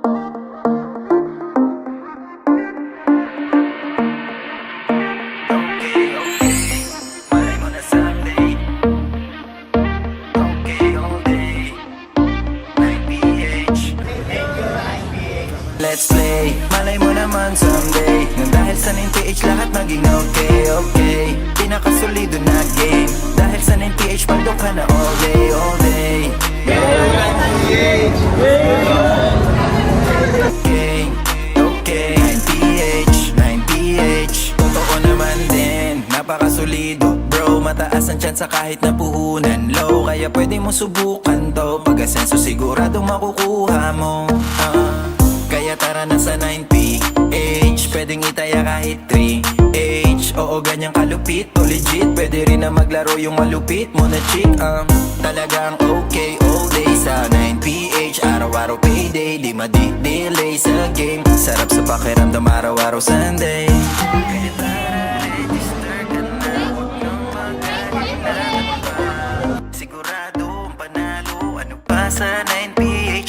Let's play, malay mo naman someday. Nang dahil sa 9PH lahat maging okay, okay. Pinakasolido na game. Dahil sa 9PH paldo ka na all day, all mataas ang tsansa kahit na puhunan low Kaya pwede mo subukan to. Pag-asenso sigurado makukuha mo. Ah, Kaya tara na sa 9PH Pwedeng itaya kahit 3H Oo, ganyang kalupit to legit. Pwede rin na maglaro yung malupit mo na chick um, Talagang okay all day sa 9PH Araw-araw payday, di madi-delay sa game. Sarap sa pakiramdam araw-araw Sunday. Kaya tara,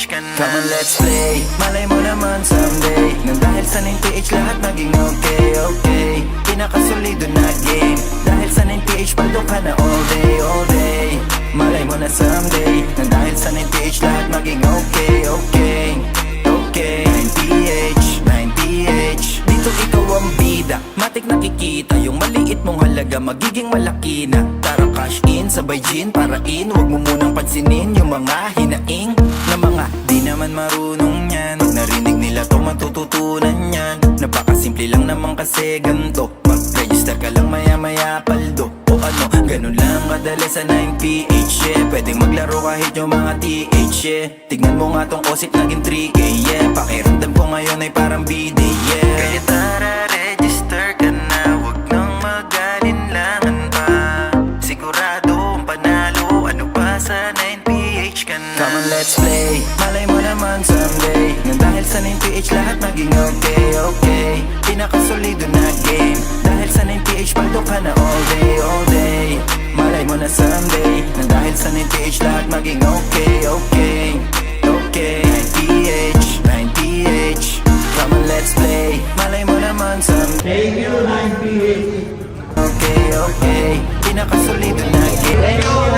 9PH ka na Come on, let's play. Malay mo naman someday Nang dahil sa 9PH lahat maging okay, okay. Pinakasolido na game. Dahil sa 9PH paldo ka na all day, all day. Malay mo na someday Nang dahil sa 9PH lahat maging okay, okay. Okay 9PH, 9PH Dito ikaw ang bida. Matik nakikita Yung maliit mong halaga Magiging malaki na. Tara cash in, sabay gin para in. Huwag mo munang pansinin Yung mga naman marunong yan. Narinig nila to matututunan yan. Napakasimple lang naman kasi ganto. Mag-register ka lang maya maya paldo. O ano, ganun lang kadali sa 9PH yeah. Pwedeng maglaro kahit yung mga TH yeah. Tignan mo nga tong osip naging 3K yeah. Pakiramdam ko ngayon ay parang BD yeah. Kaya 9PH ka na. Come on let's play. Malay mo naman someday. Nang dahil sa 9PH lahat maging okay, okay. Pinakasolido na game. Dahil sa 9PH paldo ka na all day, all day. Malay mo na someday. Nang dahil sa 9PH lahat maging okay, okay. Okay 9PH, 9PH Come on let's play. Malay mo naman someday. Thank you, 9PH. Okay, okay. Pinakasolido na game